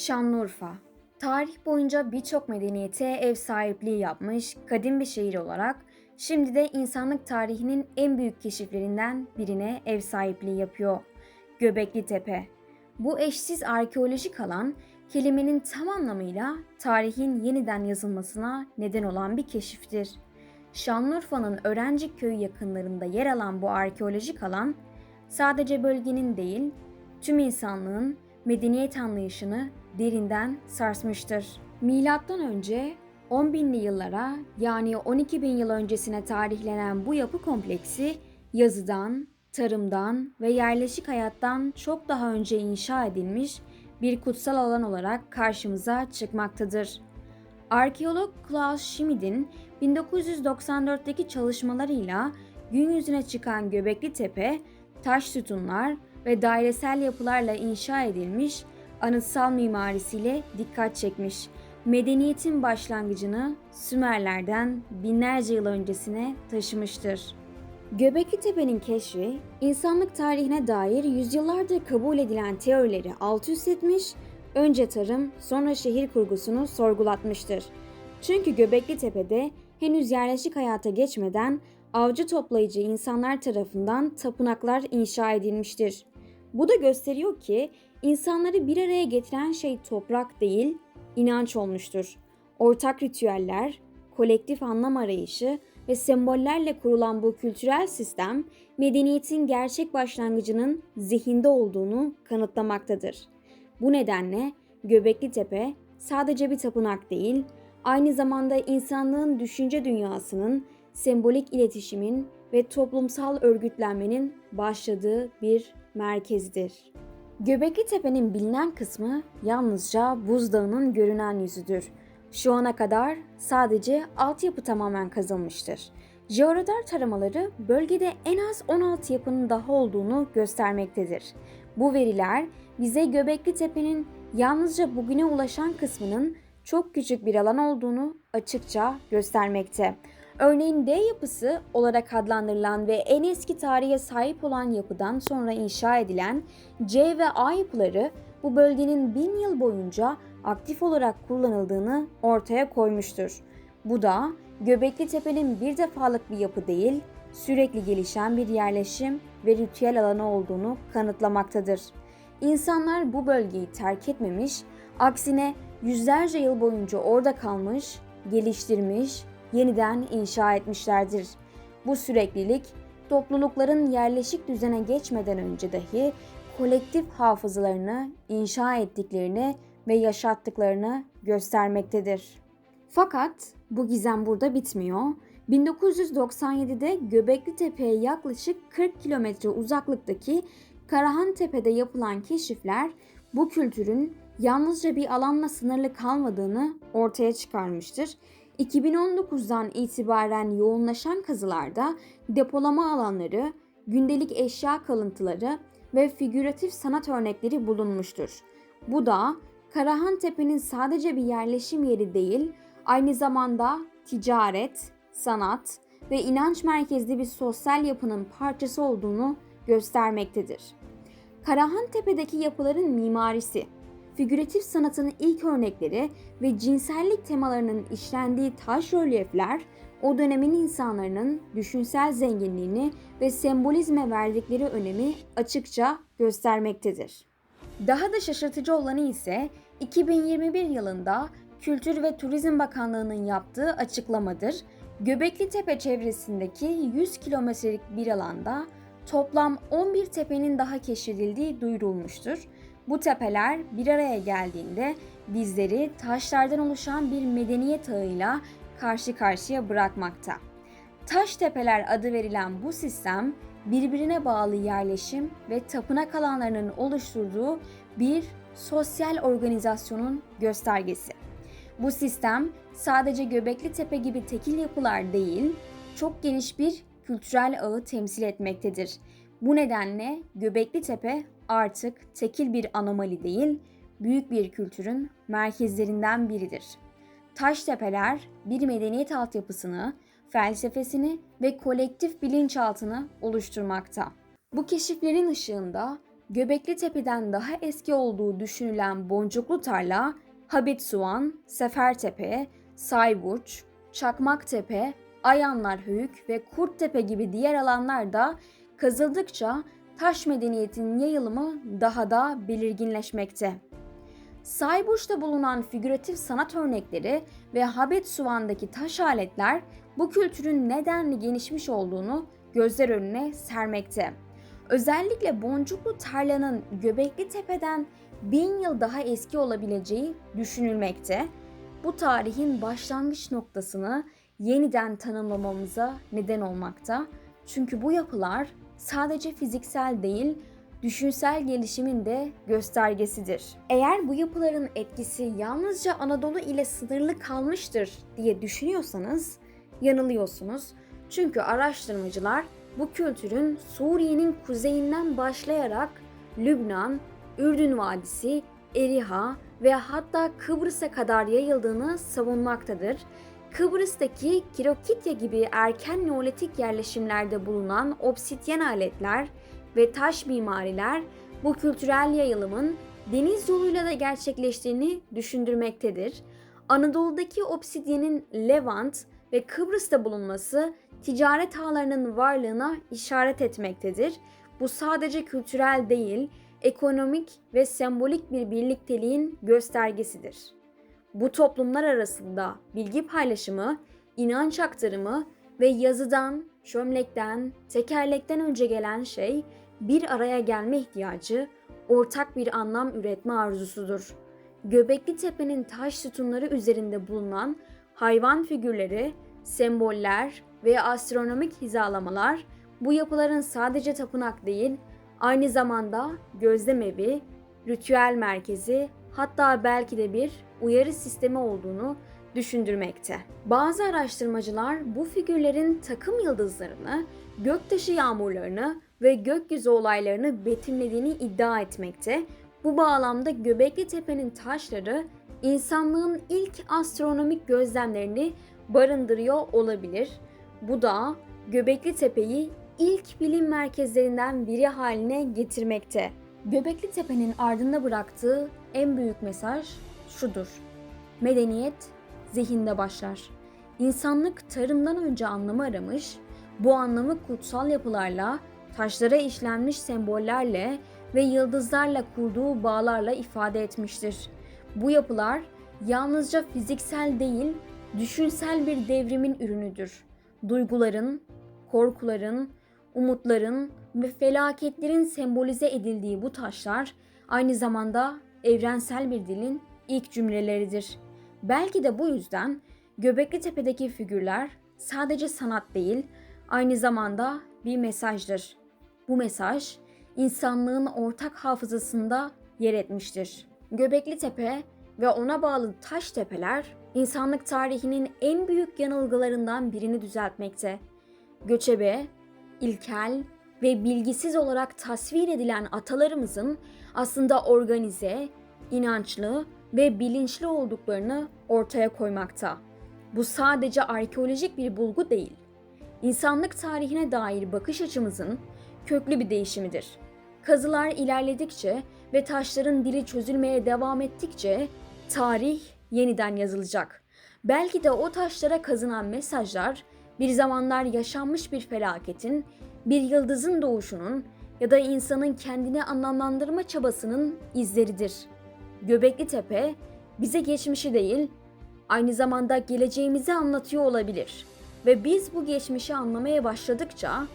Şanlıurfa Tarih boyunca birçok medeniyete ev sahipliği yapmış kadim bir şehir olarak şimdi de insanlık tarihinin en büyük keşiflerinden birine ev sahipliği yapıyor. Göbekli Tepe. Bu eşsiz arkeolojik alan kelimenin tam anlamıyla tarihin yeniden yazılmasına neden olan bir keşiftir. Şanlıurfa'nın Öğrenci Köyü yakınlarında yer alan bu arkeolojik alan sadece bölgenin değil, tüm insanlığın medeniyet anlayışını derinden sarsmıştır. Milattan önce 10 binli yıllara yani 12 bin yıl öncesine tarihlenen bu yapı kompleksi yazıdan, tarımdan ve yerleşik hayattan çok daha önce inşa edilmiş bir kutsal alan olarak karşımıza çıkmaktadır. Arkeolog Klaus Schmidt'in 1994'teki çalışmalarıyla gün yüzüne çıkan Göbekli Tepe, taş sütunlar ve dairesel yapılarla inşa edilmiş anıtsal mimarisiyle dikkat çekmiş. Medeniyetin başlangıcını Sümerlerden binlerce yıl öncesine taşımıştır. Göbekli Tepe'nin keşfi, insanlık tarihine dair yüzyıllardır kabul edilen teorileri alt üst etmiş, önce tarım, sonra şehir kurgusunu sorgulatmıştır. Çünkü Göbekli Tepe'de henüz yerleşik hayata geçmeden avcı toplayıcı insanlar tarafından tapınaklar inşa edilmiştir. Bu da gösteriyor ki insanları bir araya getiren şey toprak değil, inanç olmuştur. Ortak ritüeller, kolektif anlam arayışı ve sembollerle kurulan bu kültürel sistem medeniyetin gerçek başlangıcının zihinde olduğunu kanıtlamaktadır. Bu nedenle Göbekli Tepe sadece bir tapınak değil, aynı zamanda insanlığın düşünce dünyasının, sembolik iletişimin ve toplumsal örgütlenmenin başladığı bir merkezdir. Göbekli Tepe'nin bilinen kısmı yalnızca buzdağının görünen yüzüdür. Şu ana kadar sadece altyapı tamamen kazılmıştır. Jeoradar taramaları bölgede en az 16 yapının daha olduğunu göstermektedir. Bu veriler bize Göbekli Tepe'nin yalnızca bugüne ulaşan kısmının çok küçük bir alan olduğunu açıkça göstermekte. Örneğin D yapısı olarak adlandırılan ve en eski tarihe sahip olan yapıdan sonra inşa edilen C ve A yapıları bu bölgenin bin yıl boyunca aktif olarak kullanıldığını ortaya koymuştur. Bu da Göbekli Tepe'nin bir defalık bir yapı değil, sürekli gelişen bir yerleşim ve ritüel alanı olduğunu kanıtlamaktadır. İnsanlar bu bölgeyi terk etmemiş, aksine yüzlerce yıl boyunca orada kalmış, geliştirmiş, yeniden inşa etmişlerdir. Bu süreklilik toplulukların yerleşik düzene geçmeden önce dahi kolektif hafızalarını inşa ettiklerini ve yaşattıklarını göstermektedir. Fakat bu gizem burada bitmiyor. 1997'de Göbekli Tepe'ye yaklaşık 40 kilometre uzaklıktaki Karahan Tepe'de yapılan keşifler bu kültürün yalnızca bir alanla sınırlı kalmadığını ortaya çıkarmıştır 2019'dan itibaren yoğunlaşan kazılarda depolama alanları, gündelik eşya kalıntıları ve figüratif sanat örnekleri bulunmuştur. Bu da Karahan Tepe'nin sadece bir yerleşim yeri değil, aynı zamanda ticaret, sanat ve inanç merkezli bir sosyal yapının parçası olduğunu göstermektedir. Karahan Tepe'deki yapıların mimarisi figüratif sanatın ilk örnekleri ve cinsellik temalarının işlendiği taş rölyefler o dönemin insanların düşünsel zenginliğini ve sembolizme verdikleri önemi açıkça göstermektedir. Daha da şaşırtıcı olanı ise 2021 yılında Kültür ve Turizm Bakanlığı'nın yaptığı açıklamadır. Göbekli Tepe çevresindeki 100 kilometrelik bir alanda toplam 11 tepenin daha keşfedildiği duyurulmuştur. Bu tepeler bir araya geldiğinde bizleri taşlardan oluşan bir medeniyet ağıyla karşı karşıya bırakmakta. Taş tepeler adı verilen bu sistem birbirine bağlı yerleşim ve tapınak alanlarının oluşturduğu bir sosyal organizasyonun göstergesi. Bu sistem sadece Göbekli Tepe gibi tekil yapılar değil, çok geniş bir kültürel ağı temsil etmektedir. Bu nedenle Göbekli Tepe artık tekil bir anomali değil, büyük bir kültürün merkezlerinden biridir. Taş tepeler bir medeniyet altyapısını, felsefesini ve kolektif bilinçaltını oluşturmakta. Bu keşiflerin ışığında Göbekli Tepe'den daha eski olduğu düşünülen Boncuklu Tarla, Habitsuan, Sefertepe, Sayburç, Çakmaktepe, Ayanlar Höyük ve Kurttepe gibi diğer alanlar da kazıldıkça taş medeniyetinin yayılımı daha da belirginleşmekte. Sayburç'ta bulunan figüratif sanat örnekleri ve Habetsuvan'daki taş aletler bu kültürün nedenli gelişmiş olduğunu gözler önüne sermekte. Özellikle Boncuklu Tarla'nın Göbekli Tepe'den bin yıl daha eski olabileceği düşünülmekte. Bu tarihin başlangıç noktasını yeniden tanımlamamıza neden olmakta. Çünkü bu yapılar sadece fiziksel değil, düşünsel gelişimin de göstergesidir. Eğer bu yapıların etkisi yalnızca Anadolu ile sınırlı kalmıştır diye düşünüyorsanız yanılıyorsunuz. Çünkü araştırmacılar bu kültürün Suriye'nin kuzeyinden başlayarak Lübnan, Ürdün Vadisi, Eriha ve hatta Kıbrıs'a kadar yayıldığını savunmaktadır. Kıbrıs'taki Kirokitya gibi erken Neolitik yerleşimlerde bulunan obsidyen aletler ve taş mimariler bu kültürel yayılımın deniz yoluyla da gerçekleştiğini düşündürmektedir. Anadolu'daki obsidyenin Levant ve Kıbrıs'ta bulunması ticaret ağlarının varlığına işaret etmektedir. Bu sadece kültürel değil, ekonomik ve sembolik bir birlikteliğin göstergesidir. Bu toplumlar arasında bilgi paylaşımı, inanç aktarımı ve yazıdan, çömlekten, tekerlekten önce gelen şey bir araya gelme ihtiyacı, ortak bir anlam üretme arzusudur. Göbekli Tepe'nin taş sütunları üzerinde bulunan hayvan figürleri, semboller ve astronomik hizalamalar bu yapıların sadece tapınak değil, aynı zamanda gözlem evi, ritüel merkezi, hatta belki de bir uyarı sistemi olduğunu düşündürmekte. Bazı araştırmacılar bu figürlerin takım yıldızlarını, göktaşı yağmurlarını ve gökyüzü olaylarını betimlediğini iddia etmekte. Bu bağlamda Göbekli Tepe'nin taşları insanlığın ilk astronomik gözlemlerini barındırıyor olabilir. Bu da Göbekli Tepe'yi ilk bilim merkezlerinden biri haline getirmekte. Göbekli Tepe'nin ardında bıraktığı en büyük mesaj şudur. Medeniyet zihinde başlar. İnsanlık tarımdan önce anlamı aramış, bu anlamı kutsal yapılarla, taşlara işlenmiş sembollerle ve yıldızlarla kurduğu bağlarla ifade etmiştir. Bu yapılar yalnızca fiziksel değil, düşünsel bir devrimin ürünüdür. Duyguların, korkuların, umutların ve felaketlerin sembolize edildiği bu taşlar aynı zamanda evrensel bir dilin ilk cümleleridir. Belki de bu yüzden Göbekli Tepe'deki figürler sadece sanat değil, aynı zamanda bir mesajdır. Bu mesaj insanlığın ortak hafızasında yer etmiştir. Göbekli Tepe ve ona bağlı taş tepeler insanlık tarihinin en büyük yanılgılarından birini düzeltmekte. Göçebe, ilkel ve bilgisiz olarak tasvir edilen atalarımızın aslında organize, inançlı ve bilinçli olduklarını ortaya koymakta. Bu sadece arkeolojik bir bulgu değil. İnsanlık tarihine dair bakış açımızın köklü bir değişimidir. Kazılar ilerledikçe ve taşların dili çözülmeye devam ettikçe tarih yeniden yazılacak. Belki de o taşlara kazınan mesajlar bir zamanlar yaşanmış bir felaketin, bir yıldızın doğuşunun ya da insanın kendini anlamlandırma çabasının izleridir. Göbekli Tepe bize geçmişi değil, aynı zamanda geleceğimizi anlatıyor olabilir. Ve biz bu geçmişi anlamaya başladıkça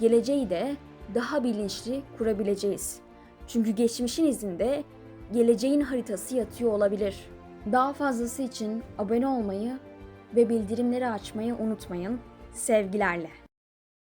geleceği de daha bilinçli kurabileceğiz. Çünkü geçmişin izinde geleceğin haritası yatıyor olabilir. Daha fazlası için abone olmayı ve bildirimleri açmayı unutmayın. Sevgilerle.